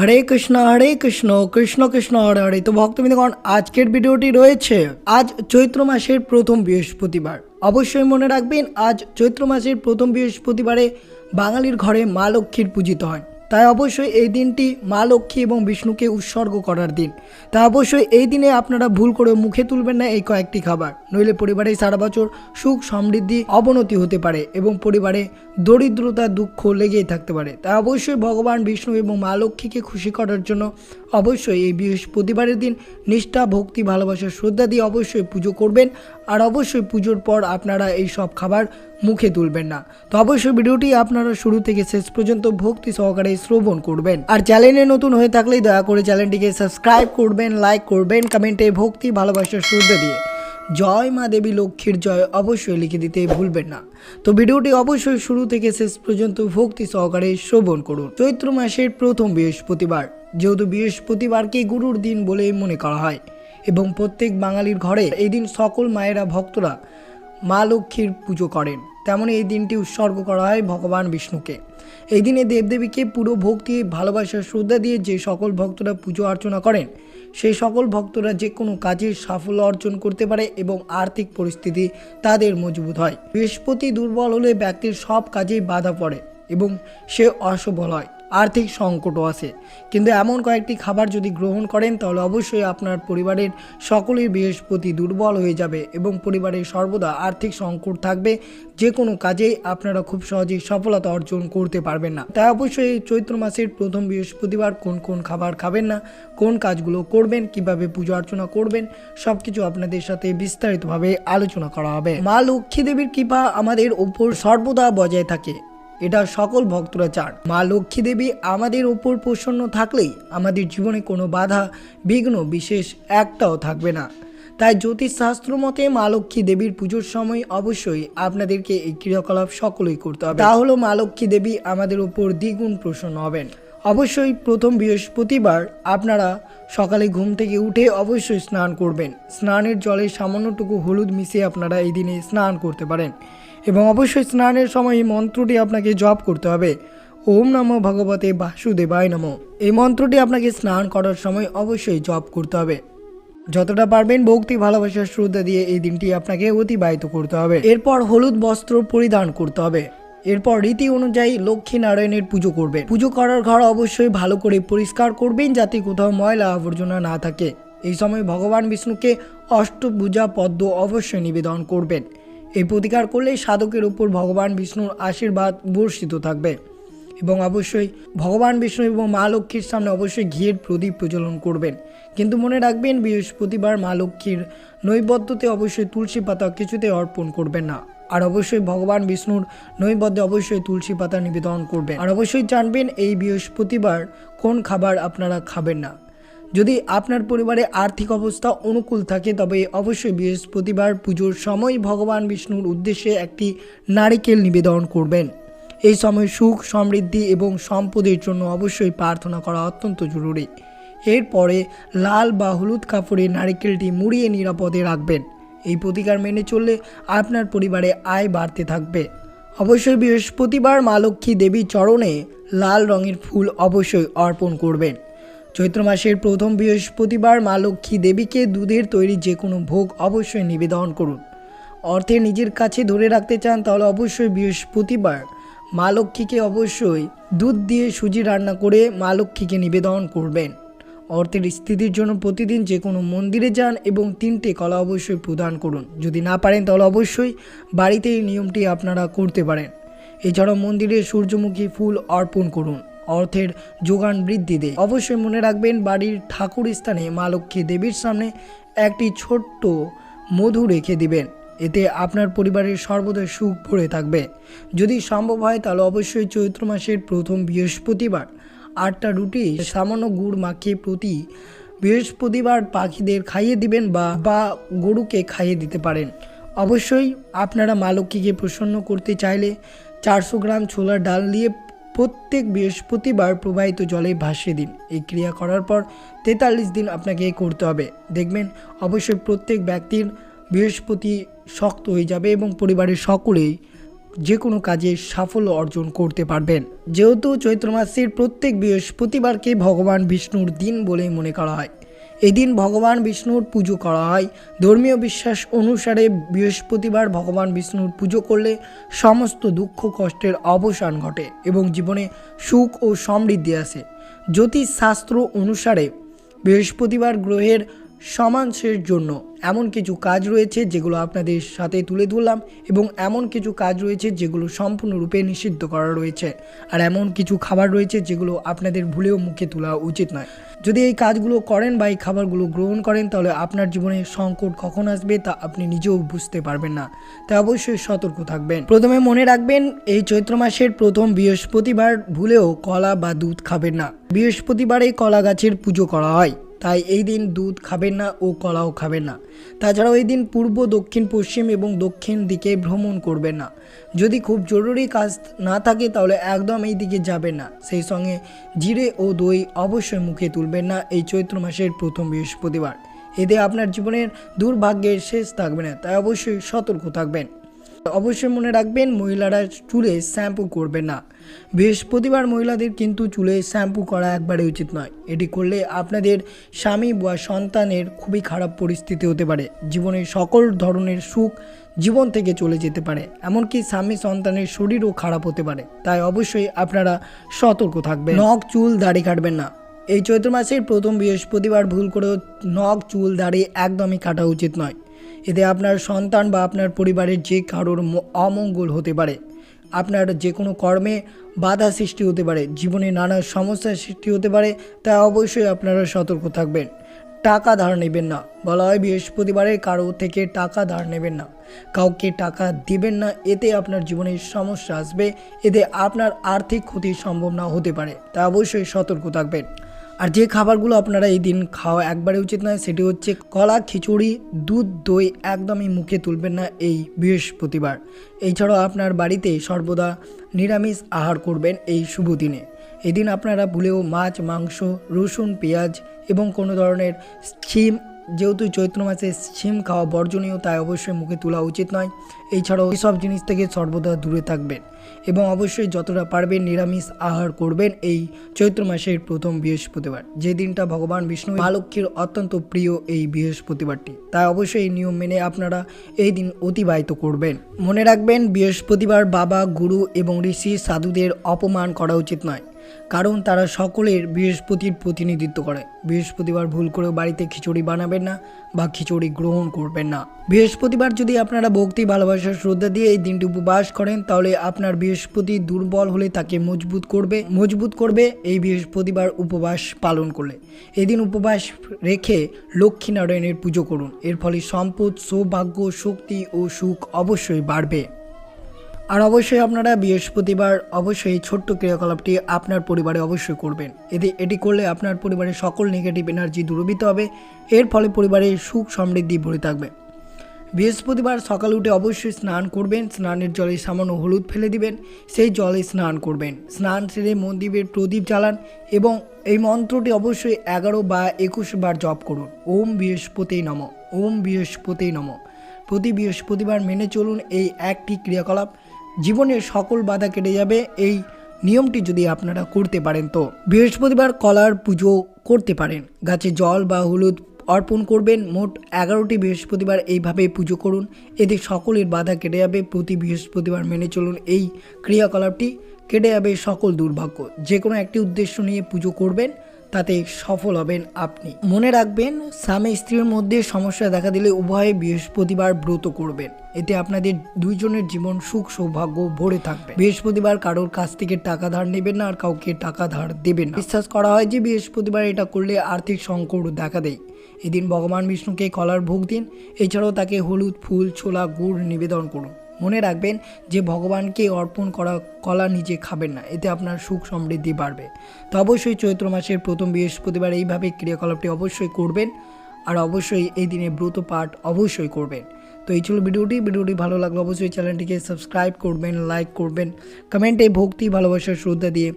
হরে কৃষ্ণ হরে কৃষ্ণ কৃষ্ণ কৃষ্ণ, হরে হরে। তো ভক্তবৃন্দগণ আজকের ভিডিওটি রয়েছে আজ চৈত্র মাসের প্রথম বৃহস্পতিবার। অবশ্যই মনে রাখবেন, আজ চৈত্র মাসের প্রথম বৃহস্পতিবারে বাঙালির ঘরে মা লক্ষ্মীর পূজিত হয়। তাই অবশ্যই এই দিনটি মা লক্ষ্মী এবং বিষ্ণুকে উৎসর্গ করার দিন। তাই অবশ্যই এই দিনে আপনারা ভুল করে মুখে তুলবেন না এই কয়েকটি খাবার। নইলে পরিবারে সারা বছর সুখ সমৃদ্ধি অবনতি হতে পারে এবং পরিবারে দরিদ্রতা, দুঃখ লেগেই থাকতে পারে। তাই অবশ্যই ভগবান, বিষ্ণু এবং মা লক্ষ্মীকে খুশি করার জন্য অবশ্যই এই বৃহস্পতিবারের দিন নিষ্ঠা, ভক্তি, ভালোবাসা, শ্রদ্ধা দিয়ে অবশ্যই পুজো করবেন। আর অবশ্যই পুজোর পর আপনারা এই সব খাবার মুখে তুলবেন না। তো অবশ্যই ভিডিওটি আপনারা শুরু থেকে শেষ পর্যন্ত ভক্তি সহকারে শ্রবণ করবেন। আর চ্যানেলে নতুন হয়ে থাকলে দয়া করে চ্যানেলটিকে সাবস্ক্রাইব করবেন, লাইক করবেন, কমেন্টে ভক্তি, ভালোবাসা, শ্রদ্ধা দিয়ে। জয় মা দেবী, লক্ষ্মীর জয় অবশ্যই লিখে দিতে ভুলবেন না। তো ভিডিওটি অবশ্যই শুরু থেকে শেষ পর্যন্ত ভক্তি সহকারে শ্রবণ করুন। চৈত্র মাসের প্রথম বৃহস্পতিবার। যেহেতু বৃহস্পতিবারকে গুরুর দিন বলে মনে করা হয় এবং প্রত্যেক বাঙালির ঘরে এই দিন সকল মায়েরা ভক্তরা মা লক্ষ্মীর পুজো করেন। তেমনই এই দিনটি উৎসর্গ করা হয় ভগবান বিষ্ণুকে। এই দিনে দেবদেবীকে পুরো ভক্তি, ভালোবাসা, শ্রদ্ধা দিয়ে যে সকল ভক্তরা পুজো অর্চনা করেন, সেই সকল ভক্তরা যে কোনো কাজে সাফল্য অর্জন করতে পারে এবং আর্থিক পরিস্থিতি তাদের মজবুত হয়। বৃহস্পতি দুর্বল হলে ব্যক্তির সব কাজেই বাধা পড়ে এবং সে অসফল হয়। আর্থিক সংকটও আসে কিন্তু এমন কয়েকটি খাবার যদি গ্রহণ করেন, তাহলে অবশ্যই আপনার পরিবারের সকলের বৃহস্পতি দুর্বল হয়ে যাবে এবং পরিবারের সর্বদা আর্থিক সংকট থাকবে। যে কোনো কাজেই আপনারা খুব সহজেই সফলতা অর্জন করতে পারবেন না। তাই অবশ্যই চৈত্র মাসের প্রথম বৃহস্পতিবার কোন কোন খাবার খাবেন না, কোন কাজগুলো করবেন, কীভাবে পুজো অর্চনা করবেন সব কিছু আপনাদের সাথে বিস্তারিতভাবে আলোচনা করা হবে। মা লক্ষ্মী দেবীর কৃপা আমাদের ওপর সর্বদা বজায় থাকে। এটা সকল ভক্তরা চান। মা লক্ষ্মী দেবী আমাদের উপর প্রসন্ন থাকলেই আমাদের জীবনে কোনো বাধা, বিঘ্ন, বিশেষ একটাও থাকবে না। তাই জ্যোতিষশাস্ত্র মতে মা লক্ষ্মী দেবীর পুজোর সময় অবশ্যই আপনাদেরকে এই ক্রিয়াকলাপ সকলেই করতে হবে। তা হলো মা লক্ষ্মী দেবী আমাদের উপর দ্বিগুণ প্রসন্ন হবেন। অবশ্যই প্রথম বৃহস্পতিবার আপনারা সকালে ঘুম থেকে উঠে অবশ্যই স্নান করবেন। স্নানের জলে সামান্যটুকু হলুদ মিশিয়ে আপনারা এই দিনে স্নান করতে পারেন। এবং অবশ্যই স্নানের সময় এই মন্ত্রটি আপনাকে জপ করতে হবে। ওম নমো ভগবতে বাসুদেবায় নমো। এই মন্ত্রটি আপনাকে স্নান করার সময় অবশ্যই জপ করতে হবে। যতটা পারবেন ভক্তি, ভালোবাসার শ্রদ্ধা দিয়ে এই দিনটি আপনাকে অতিবাহিত করতে হবে। এরপর হলুদ বস্ত্র পরিধান করতে হবে। এরপর রীতি অনুযায়ী লক্ষ্মী নারায়ণের পুজো করবেন। পুজো করার ঘর অবশ্যই ভালো করে পরিষ্কার করবেন যাতে কোথাও ময়লা আবর্জনা না থাকে। এই সময় ভগবান বিষ্ণুকে অষ্টভুজা পদ্ম অবশ্যই নিবেদন করবেন। এই প্রতিকার করলে সাধকের উপর ভগবান বিষ্ণুর আশীর্বাদ বর্ষিত থাকবে। এবং অবশ্যই ভগবান বিষ্ণু এবং মা লক্ষ্মীর সামনে অবশ্যই ঘিয়ের প্রদীপ প্রজ্বলন করবেন। কিন্তু মনে রাখবেন, বৃহস্পতিবার মা লক্ষ্মীর নৈবদ্যতে অবশ্যই তুলসী পাতা কিছুতে অর্পণ করবেন না। আর অবশ্যই ভগবান বিষ্ণুর নৈবদ্যে অবশ্যই তুলসী পাতা নিবেদন করবেন। আর অবশ্যই জানবেন, এই বৃহস্পতিবার কোন খাবার আপনারা খাবেন না। যদি আপনার পরিবারে আর্থিক অবস্থা অনুকূল থাকে, তবে অবশ্যই বৃহস্পতিবার পুজোর সময় ভগবান বিষ্ণুর উদ্দেশ্যে একটি নারিকেল নিবেদন করবেন। এই সময় সুখ, সমৃদ্ধি এবং সম্পদের জন্য অবশ্যই প্রার্থনা করা অত্যন্ত জরুরি। এরপরে লাল বা হলুদ কাপড়ে নারিকেলটি মুড়িয়ে নিরাপদে রাখবেন। এই প্রতিকার মেনে চললে আপনার পরিবারে আয় বাড়তে থাকবে। অবশ্যই বৃহস্পতিবার মা লক্ষ্মী দেবীর চরণে লাল রঙের ফুল অবশ্যই অর্পণ করবেন। চৈত্র মাসের প্রথম বৃহস্পতিবার মা লক্ষ্মী দেবীকে দুধের তৈরি যে কোনো ভোগ অবশ্যই নিবেদন করুন। অর্থে নিজের কাছে ধরে রাখতে চান তাহলে অবশ্যই বৃহস্পতিবার মা লক্ষ্মীকে অবশ্যই দুধ দিয়ে সুজি রান্না করে মা লক্ষ্মীকে নিবেদন করবেন। অর্থের স্থিতির জন্য প্রতিদিন যে কোনো মন্দিরে যান এবং তিনটে কলা অবশ্যই প্রদান করুন। যদি না পারেন তাহলে অবশ্যই বাড়িতে এই নিয়মটি আপনারা করতে পারেন। এছাড়াও মন্দিরে সূর্যমুখী ফুল অর্পণ করুন। অর্থের যোগান বৃদ্ধি দেয়। অবশ্যই মনে রাখবেন, বাড়ির ঠাকুর স্থানে মা লক্ষ্মী দেবীর সামনে একটি ছোট্ট মধু রেখে দিবেন। এতে আপনার পরিবারের সর্বদা সুখ ভরে থাকবে। যদি সম্ভব হয়, তাহলে অবশ্যই চৈত্র মাসের প্রথম বৃহস্পতিবার আটটা রুটি সামান্য গুড় মাখিয়ে প্রতি বৃহস্পতিবার পাখিদের খাইয়ে দিবেন বা বা গরুকে খাইয়ে দিতে পারেন। অবশ্যই আপনারা মা লক্ষ্মীকে প্রসন্ন করতে চাইলে চারশো গ্রাম ছোলার ডাল দিয়ে প্রত্যেক বৃহস্পতিবার প্রবাহিত জলে ভাসিয়ে দিন। এই ক্রিয়া করার পর তেতাল্লিশ দিন আপনাকে করতে হবে। দেখবেন অবশ্যই প্রত্যেক ব্যক্তির বৃহস্পতি শক্ত হয়ে যাবে এবং পরিবারের সকলেই যে কোনো কাজে সাফল্য অর্জন করতে পারবেন। যেহেতু চৈত্র মাসের প্রত্যেক বৃহস্পতিবারকে ভগবান বিষ্ণুর দিন বলেই মনে করা হয়। এদিন ভগবান বিষ্ণুর পুজো করা হয়। ধর্মীয় বিশ্বাস অনুসারে বৃহস্পতিবার ভগবান বিষ্ণুর পুজো করলে সমস্ত দুঃখ কষ্টের অবসান ঘটে এবং জীবনে সুখ ও সমৃদ্ধি আসে। জ্যোতিষ শাস্ত্র অনুসারে বৃহস্পতিবার গ্রহের সমাংশের জন্য এমন কিছু কাজ রয়েছে যেগুলো আপনাদের সাথে তুলে ধরলাম এবং এমন কিছু কাজ রয়েছে যেগুলো সম্পূর্ণরূপে নিষিদ্ধ করা রয়েছে। আর এমন কিছু খাবার রয়েছে যেগুলো আপনাদের ভুলেও মুখে তোলা উচিত নয়। যদি এই কাজগুলো করেন বা এই খাবারগুলো গ্রহণ করেন, তাহলে আপনার জীবনে সংকট কখন আসবে তা আপনি নিজেও বুঝতে পারবেন না। তাই অবশ্যই সতর্ক থাকবেন। প্রথমে মনে রাখবেন, এই চৈত্র মাসের প্রথম বৃহস্পতিবার ভুলেও কলা বা দুধ খাবেন না। বৃহস্পতিবারে কলা গাছের পুজো করা হয়। তাই এই দিন দুধ খাবেন না ও কলাও খাবেন না। তাছাড়াও এই দিন পূর্ব, দক্ষিণ, পশ্চিম এবং দক্ষিণ দিকে ভ্রমণ করবেন না। যদি খুব জরুরি কাজ না থাকে তাহলে একদম এই দিকে যাবেন না। সেই সঙ্গে জিরে ও দই অবশ্যই মুখে তুলবেন না এই চৈত্র মাসের প্রথম বৃহস্পতিবার। এতে আপনার জীবনের দুর্ভাগ্যের শেষ থাকবে না, তাই অবশ্যই সতর্ক থাকবেন। অবশ্যই মনে রাখবেন, মহিলারা চুলে শ্যাম্পু করবে না। বৃহস্পতিবার মহিলাদের কিন্তু চুলে শ্যাম্পু করা একবারে উচিত নয়। এটি করলে আপনাদের স্বামী বা সন্তানের খুবই খারাপ পরিস্থিতি হতে পারে। জীবনের সকল ধরনের সুখ জীবন থেকে চলে যেতে পারে। এমনকি স্বামী সন্তানের শরীরও খারাপ হতে পারে। তাই অবশ্যই আপনারা সতর্ক থাকবেন। নখ, চুল, দাড়ি কাটবেন না। এই চৈত্র মাসের প্রথম বৃহস্পতিবার ভুল করেও নখ, চুল, দাড়ি একদমই কাটা উচিত নয়। এতে আপনার সন্তান বা আপনার পরিবারের যে কারোর অমঙ্গল হতে পারে, আপনার যে কোনো কর্মে বাধা সৃষ্টি হতে পারে, জীবনে নানা সমস্যার সৃষ্টি হতে পারে তাই অবশ্যই আপনারা সতর্ক থাকবেন। টাকা ধার নেবেন না। বলা হয় বৃহস্পতিবারে কারও থেকে টাকা ধার নেবেন না। কাউকে টাকা দিবেন না, এতে আপনার জীবনে সমস্যা আসবে, এতে আপনার আর্থিক ক্ষতির সম্ভাবনা হতে পারে তাই অবশ্যই সতর্ক থাকবেন। আর যে খাবারগুলো আপনারা এই দিন খাওয়া একবারে উচিত নয়, সেটি হচ্ছে কলা, খিচুড়ি, দুধ, দই একদমই মুখে তুলবেন না এই বৃহস্পতিবার। এছাড়াও আপনার বাড়িতে সর্বদা নিরামিষ আহার করবেন এই শুভ দিনে। এদিন আপনারা ভুলেও মাছ, মাংস, রসুন, পেঁয়াজ এবং কোনো ধরনের ছিম যেহেতু চৈত্র মাসে শিম খাওয়া বর্জনীয়, তাই অবশ্যই মুখে তোলা উচিত নয়। এছাড়াও এইসব জিনিস থেকে সর্বদা দূরে থাকবেন এবং অবশ্যই যতটা পারবেন নিরামিষ আহার করবেন এই চৈত্র মাসের প্রথম বৃহস্পতিবার, যে দিনটা ভগবান বিষ্ণু মা অত্যন্ত প্রিয় এই বৃহস্পতিবারটি। তাই অবশ্যই এই নিয়ম মেনে আপনারা এই দিন অতিবাহিত করবেন। মনে রাখবেন, বৃহস্পতিবার বাবা, গুরু এবং ঋষি সাধুদের অপমান করা উচিত নয়। কারণ তারা সকলের বৃহস্পতির প্রতিনিধিত্ব করে। বৃহস্পতিবার ভুল করেও বাড়িতে খিচুড়ি বানাবেন না বা খিচুড়ি গ্রহণ করবেন না। বৃহস্পতিবার যদি আপনারা ভক্তি, ভালোবাসা, শ্রদ্ধা দিয়ে এই দিনটি উপবাস করেন, তাহলে আপনার বৃহস্পতি দুর্বল হলে তাকে মজবুত করবে মজবুত করবে এই বৃহস্পতিবার উপবাস পালন করলে। এদিন উপবাস রেখে লক্ষ্মীনারায়ণের পুজো করুন। এর ফলে সম্পদ, সৌভাগ্য, শক্তি ও সুখ অবশ্যই বাড়বে। আর অবশ্যই আপনারা বৃহস্পতিবার অবশ্যই এই ছোট্ট ক্রিয়াকলাপটি আপনার পরিবারে অবশ্যই করবেন। এতে এটি করলে আপনার পরিবারের সকল নেগেটিভ এনার্জি দূরীভূত হবে, এর ফলে পরিবারের সুখ সমৃদ্ধি ভরে থাকবে। বৃহস্পতিবার সকালে উঠে অবশ্যই স্নান করবেন, স্নানের জলে সামান্য হলুদ ফেলে দিবেন, সেই জলে স্নান করবেন। স্নান সেরে মন্দিরের প্রদীপ জ্বালান এবং এই মন্ত্রটি অবশ্যই এগারো বা একুশ বার জপ করুন। ওম বৃহস্পতি নম। ওম বৃহস্পতি নম। প্রতি বৃহস্পতিবার মেনে চলুন এই একটি ক্রিয়াকলাপ। জীবনের সকল বাধা কেটে যাবে। এই নিয়মটি যদি আপনারা করতে পারেন তো বৃহস্পতিবার কলার পুজো করতে পারেন। গাছে জল বা হলুদ অর্পণ করবেন। মোট এগারোটি বৃহস্পতিবার এইভাবে পুজো করুন। এতে সকলের বাধা কেটে যাবে। প্রতি বৃহস্পতিবার মেনে চলুন এই ক্রিয়াকলাপটি। কেটে যাবে সকল দুর্ভাগ্য। যে কোনো একটি উদ্দেশ্য নিয়ে পুজো করবেন। তাতে সফল হবেন আপনি। মনে রাখবেন, স্বামী স্ত্রীর মধ্যে সমস্যা দেখা দিলে উভয়ে বৃহস্পতিবার ব্রত করবেন। এতে আপনাদের দুইজনের জীবন সুখ সৌভাগ্য ভরে থাকবে। বৃহস্পতিবার কারোর কাছ থেকে টাকা ধার নেবেন না আর কাউকে টাকা ধার দেবেন না। বিশ্বাস করা হয় যে বৃহস্পতিবার এটা করলে আর্থিক সংকট দেখা দেয়। এদিন ভগবান বিষ্ণুকে কলার ভোগ দিন। এছাড়াও তাকে হলুদ ফুল, ছোলা, গুড় নিবেদন করুন। মনে রাখবেন যে ভগবানকে অর্পণ করা, কলা নিজে খাবেন না, এতে আপনার সুখ সমৃদ্ধি বাড়বে। তো অবশ্যই চৈত্র মাসের প্রথম বৃহস্পতিবার এইভাবে ক্রিয়াকলাপটি অবশ্যই করবেন, আর অবশ্যই এই দিনে ব্রত পাঠ অবশ্যই করবেন। তো এই ছিল ভিডিওটি ভিডিওটি ভালো লাগলে অবশ্যই চ্যানেলটিকে সাবস্ক্রাইব করবেন, লাইক করবেন, কমেন্টে ভক্তি ভালোবাসার শ্রদ্ধা দিয়ে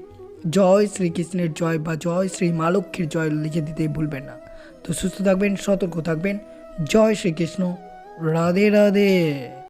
জয় শ্রীকৃষ্ণের জয় বা জয় শ্রী মা লক্ষ্মীর জয় লিখে দিতে ভুলবেন না। তো সুস্থ থাকবেন, সতর্ক থাকবেন, জয় শ্রীকৃষ্ণ, রাধে রাধে।